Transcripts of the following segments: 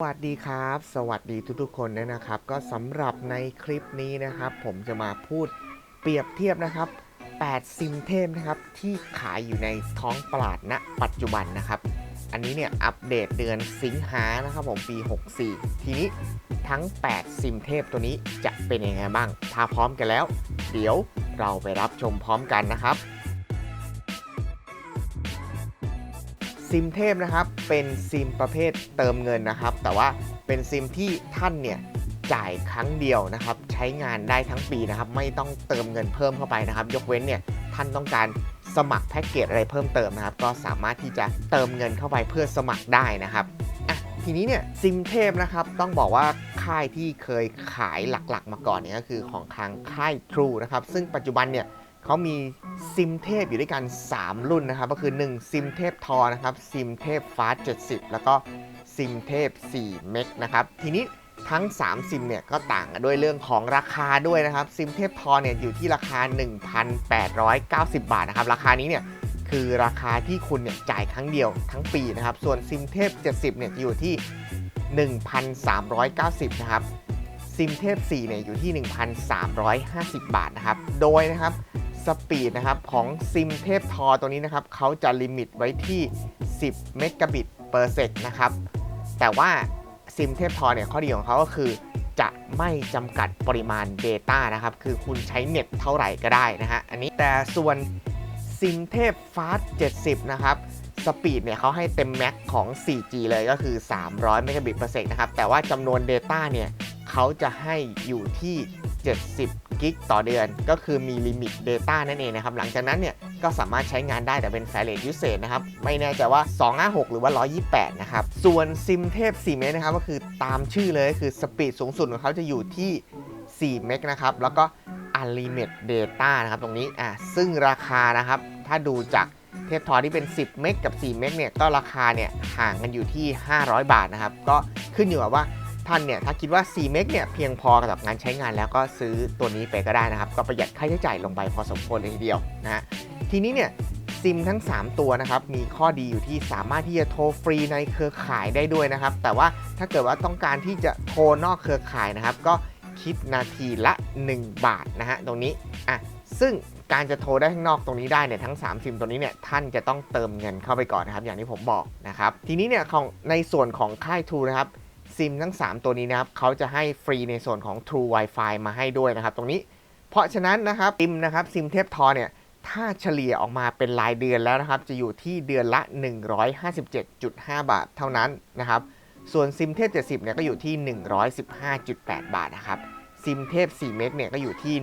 สวัสดีครับ สวัสดีทุกๆคนนะครับ ก็สำหรับในคลิปนี้นะครับ ผมจะมาพูดเปรียบเทียบนะครับ 8 ซิมเทพนะครับที่ขายอยู่ในท้องตลาดณปัจจุบันนะครับ อันนี้เนี่ยอัปเดตเดือนสิงหานะครับผมปี 64 ทีนี้ทั้ง 8 ซิมเทพตัวนี้จะเป็นยังไงบ้าง ถ้าพร้อมกันแล้ว เดี๋ยวเราไปรับชมพร้อมกันนะครับ ซิมเทพนะครับเป็นซิมประเภทเติมเงินนะครับ แต่ว่าเป็นซิมที่ท่านเนี่ยจ่ายครั้งเดียวนะครับ ใช้งานได้ทั้งปีนะครับ ไม่ต้องเติมเงินเพิ่มเข้าไปนะครับ ยกเว้นเนี่ยท่านต้องการสมัครแพ็กเกจอะไรเพิ่มเติมนะครับ ก็สามารถที่จะเติมเงินเข้าไปเพื่อสมัครได้นะครับทีนี้เนี่ยซิมเทพนะครับต้องบอกว่าค่ายที่เคยขายหลักๆ มาก่อนเนี่ยก็คือของทางค่าย True นะครับซึ่งปัจจุบันเนี่ย เขามีซิมเทพอยู่ด้วยกัน 3 รุ่นนะครับ ก็คือ 1 ซิมเทพทอนะครับ ซิมเทพฟาส70 แล้วก็ซิมเทพ4เมกนะครับ ทีนี้ทั้ง 3 ซิมเนี่ยก็ต่างกันด้วยเรื่องของราคาด้วยนะครับ ซิมเทพทอเนี่ยอยู่ที่ราคา 1,890 บาทนะครับ ราคานี้เนี่ยคือราคาที่คุณเนี่ยจ่ายครั้งเดียวทั้งปีนะครับ ส่วนซิมเทพ 70 เนี่ยอยู่ที่ 1,390 นะครับ ซิมเทพ 4 เนี่ยอยู่ที่ 1,350 บาทนะครับ โดยนะครับ สปีดนะครับของซิมเทพทอตัวนี้นะครับเขาจะลิมิตไว้ที่ 10 เมกะบิตเปอร์เซกนะครับ แต่ว่าซิมเทพทอเนี่ยข้อดีของเขาก็คือ จะไม่จำกัดปริมาณ Data นะครับ คือคุณใช้เน็ตเท่าไหร่ก็ได้นะฮะอันนี้แต่ส่วนซิมเทพฟาส70 นะครับสปีดเนี่ยเขาให้เต็มแม็กของ 4G เลยก็คือ 300 เมกะบิตเปอร์เซกนะครับ แต่ว่าจำนวน Data เนี่ยเขาจะให้อยู่ที่ 70กิกต่อเดือน ก็คือมีลิมิต Data นั่นเองนะครับ หลังจากนั้นเนี่ยก็สามารถใช้งานได้แต่เป็น f a i r rate usage นะครับ ไม่แน่ใจว่า 256 หรือว่า 128 นะครับ ส่วนซิมเทพ 4 เมกนะครับ ก็คือตามชื่อเลยคือสปีดสูงสุดของเขาจะอยู่ที่ 4 เมกนะครับ แล้วก็ unlimited data นะครับตรงนี้อะซึ่งราคานะครับ ถ้าดูจากเทพทอที่เป็น 10 เมกกับ 4 เมกเนี่ยก็ราคาเนี่ยห่างกันอยู่ที่ 500 บาทนะครับ ก็ขึ้นอยู่กับว่า ท่านเนี่ยถ้าคิดว่า 4 เมกเนี่ยเพียงพอกับงานใช้งานแล้วก็ซื้อตัวนี้ไปก็ได้นะครับ ก็ประหยัดค่าใช้จ่ายลงไปพอสมควรเลยทีเดียวนะฮะทีนี้เนี่ยซิมทั้ง 3 ตัวนะครับ มีข้อดีอยู่ที่สามารถที่จะโทรฟรีในเครือข่ายได้ด้วยนะครับ แต่ว่าถ้าเกิดว่าต้องการที่จะโทรนอกเครือข่ายนะครับ ก็คิดนาทีละ 1 บาทนะฮะตรงนี้อะซึ่งการจะโทรได้ข้างนอกตรงนี้ได้เนี่ยทั้ง 3 ซิมตัวนี้เนี่ยท่านจะต้องเติมเงินเข้าไปก่อนนะครับ อย่างที่ผมบอกนะครับ ทีนี้เนี่ยของในส่วนของค่าย True นะครับ ซิมทั้ง 3 ตัวนี้นะครับเขาจะให้ฟรีในส่วนของ True Wi-Fi มาให้ด้วยนะครับ ตรงนี้ เพราะฉะนั้นนะครับซิมนะครับซิมเทพทอเนี่ยถ้าเฉลี่ยออกมาเป็นรายเดือนแล้วนะครับ จะอยู่ที่เดือนละ 157.5 บาทเท่านั้นนะครับ ส่วนซิมเทพ70เนี่ยก็อยู่ที่ 115.8 บาทนะครับ ซิมเทพ4เมกเนี่ยก็อยู่ที่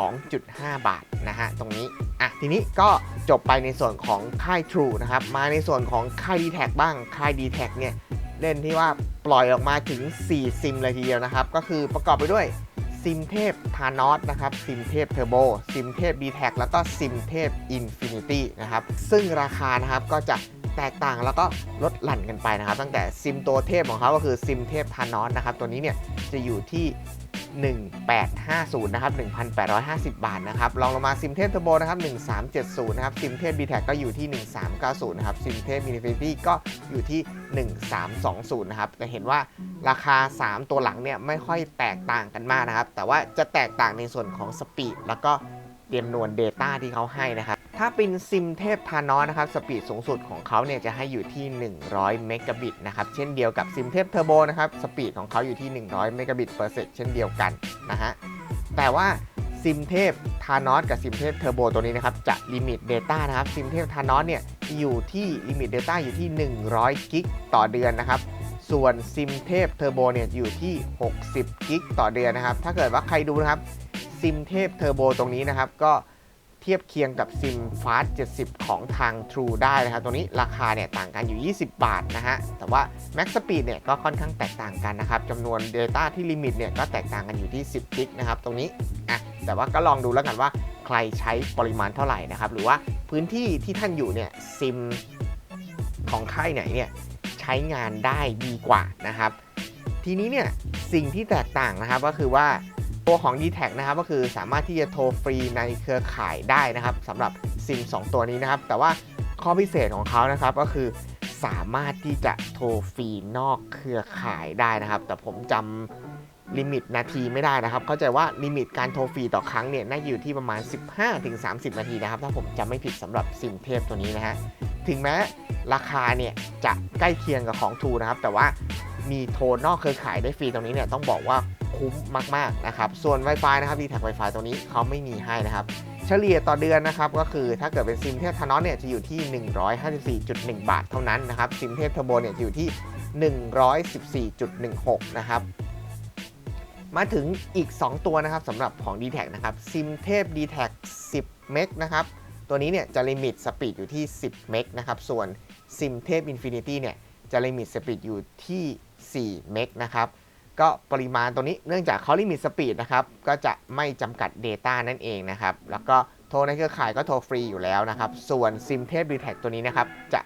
112.5 บาทนะฮะตรงนี้ อะ ทีนี้ก็จบไปในส่วนของค่าย True นะครับ มาในส่วนของค่าย d t แทบ้าง ค่าย d t แทเนี่ย เล่นที่ว่าปล่อยออกมาถึง 4 ซิมเลยทีเดียวนะครับ ก็คือประกอบไปด้วยซิมเทพทานอสนะครับ ซิมเทพเทอร์โบ ซิมเทพ d t แทแล้วก็ซิมเทพอินฟินิตี้นะครับ ซึ่งราคานะครับก็จะแตกต่างแล้วก็ลดหลั่นกันไปนะครับ ตั้งแต่ซิมตัวเทพของเขาก็คือซิมเทพทานอสนะครับ ตัวนี้เนี่ยจะอยู่ที่ 1850 นะครับ 1,850 บาทนะครับลองลงมาซิมเทพเทอร์โบนะครับ 1370 นะครับซิมเทพ d t แท็ก็อยู่ที่ 1390 นะครับซิมเทพมินิฟิตี้ก็อยู่ที่ 1320 นะครับจะเห็นว่าราคา 3 ตัวหลังเนี่ยไม่ค่อยแตกต่างกันมากนะครับ แต่ว่าจะแตกต่างในส่วนของสปีดแล้วก็เตรียมนวน Data ที่เขาให้นะครับ ถ้าเป็นซิมเทพทานอสนะครับสปีดสูงสุดของเขาเนี่ยจะให้อยู่ที่ 100 เมกะบิตนะครับเช่นเดียวกับซิมเทพเทอร์โบนะครับสปีดของเขาอยู่ที่ 100 เมกะบิตเปอร์เซกเช่นเดียวกันนะฮะแต่ว่าซิมเทพทานอสกับซิมเทพเทอร์โบตัวนี้นะครับจะลิมิต Data นะครับซิมเทพทานอสเนี่ยอยู่ที่ลิมิต Data อยู่ที่ 100 กิกต่อเดือนนะครับส่วนซิมเทพเทอร์โบเนี่ยอยู่ที่ 60 กิกต่อเดือนนะครับถ้าเกิดว่าใครดูนะครับซิมเทพเทอร์โบตรงนี้นะครับก็ เทียบเคียงกับซิมฟาส70 ของทาง True ได้นะครับตรงนี้ราคาเนี่ยต่างกันอยู่ 20 บาทนะฮะ แต่ว่า Max Speed เนี่ยก็ค่อนข้างแตกต่างกันนะครับจำนวน Data ที่ลิมิตเนี่ยก็แตกต่างกันอยู่ที่ 10กิกนะครับตรงนี้อะแต่ว่าก็ลองดูแล้วกันว่าใครใช้ปริมาณเท่าไหร่นะครับ หรือว่าพื้นที่ที่ท่านอยู่เนี่ยซิมของค่ายไหนเนี่ยใช้งานได้ดีกว่านะครับ ทีนี้เนี่ยสิ่งที่แตกต่างนะครับก็คือว่า ตัวของ d t แทนะครับก็คือสามารถที่จะโทรฟรีในเครือข่ายได้นะครับสำหรับซิม 2 ตัวนี้นะครับ แต่ว่าข้อพิเศษของเขานะครับก็คือสามารถที่จะโทรฟรีนอกเครือข่ายได้นะครับ แต่ผมจำลิมิตนาทีไม่ได้นะครับ เข้าใจว่าลิมิตการโทรฟรีต่อครั้งเนี่ยน่าจะอยู่ที่ประมาณ 15-30 นาทีนะครับ ถ้าผมจำไม่ผิดสำหรับซิมเทพตัวนี้นะฮะถึงแม้ราคาเนี่ยจะใกล้เคียงกับของทูนะครับ แต่ว่ามีโทรนอกเครือข่ายได้ฟรีตรงนี้เนี่ยต้องบอกว่า คุ้มมากๆนะครับ ส่วน Wi-Fi นะครับ d t แท็ Wi-Fi ตรงนี้เขาไม่มีให้นะครับ เฉลี่ยต่อเดือนนะครับ ก็คือถ้าเกิดเป็นซิมเทพทานอสเนี่ยจะอยู่ที่ 154.1 บาทเท่านั้นนะครับ ซิมเทพทอร์โบเนี่ยจะอยู่ที่ 114.16 นะครับมาถึงอีก 2 ตัวนะครับสำหรับของ d t แทนะครับซิมเทพ d t แท10 เมกนะครับ ตัวนี้เนี่ยจะลิมิตสปีดอยู่ที่ 10 เมกนะครับ ส่วนซิมเทพ Infinity เนี่ยจะลิมิตสปีดอยู่ที่ 4 เมกนะครับ ก็ปริมาณตัวนี้เนื่องจากเขาลิมิตสปีดนะครับ ก็จะไม่จำกัด Data นั่นเองนะครับ แล้วก็โทรในเครือข่ายก็โทรฟรีอยู่แล้วนะครับ ส่วนซิมเทพ d t แทตัวนี้นะครับ จะ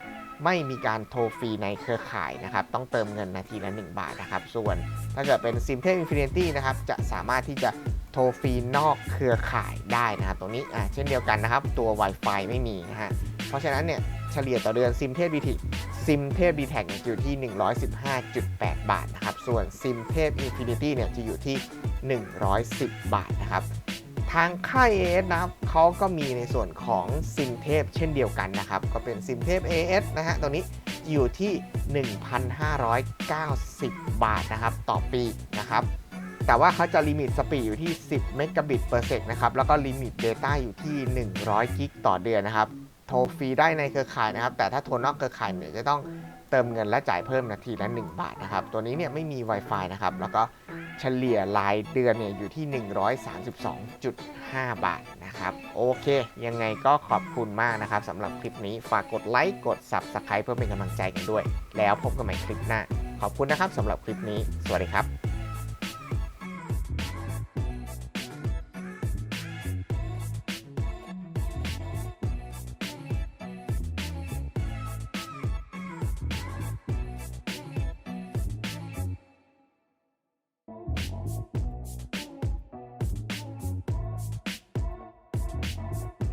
ไม่มีการโทรฟรีในเครือข่ายนะครับ ต้องเติมเงินนาทีละ 1 บาทนะครับ ส่วนถ้าเกิดเป็นซิมเทพ Infinity นะครับ จะสามารถที่จะโทรฟรีนอกเครือข่ายได้นะครับ ตรงนี้อ่าเช่นเดียวกันนะครับ ตัว Wi-Fi ไม่มีนะฮะ เพราะฉะนั้นเนี่ยเฉลี่ยต่อเดือนซิมเทพ d t ซิมเทพ d t แทอยู่ที่ 115.8 บาทนะครับ ส่วนซิมเทพ Infinity เนี่ยจะอยู่ที่ 110 บาทนะครับ ทางค่าย AS นะครับเขาก็มีในส่วนของซิมเทพเช่นเดียวกันนะครับ ก็เป็นซิมเทพ AS นะฮะตัวนี้อยู่ที่ 1,590 บาทนะครับต่อปีนะครับแต่ว่าเขาจะลิมิตสปีดอยู่ที่ 10 เมกะบิตเปอร์เซกนะครับ แล้วก็ลิมิต Data อยู่ที่ 100 กิกต่อเดือนนะครับ โทรฟรีได้ในเครือข่ายนะครับ แต่ถ้าโทรนอกเครือข่ายเนี่ยจะต้องเติมเงินและจ่ายเพิ่มนาทีละ 1 บาทนะครับ ตัวนี้เนี่ยไม่มี Wi-Fi นะครับ แล้วก็เฉลี่ยรายเดือนเนี่ยอยู่ที่ 132.5 บาทนะครับ โอเค ยังไงก็ขอบคุณมากนะครับสำหรับคลิปนี้ฝากกดไลค์กด Subscribe เพื่อเป็นกำลังใจกันด้วย แล้วพบกันใหม่คลิปหน้า ขอบคุณนะครับสำหรับคลิปนี้ สวัสดีครับ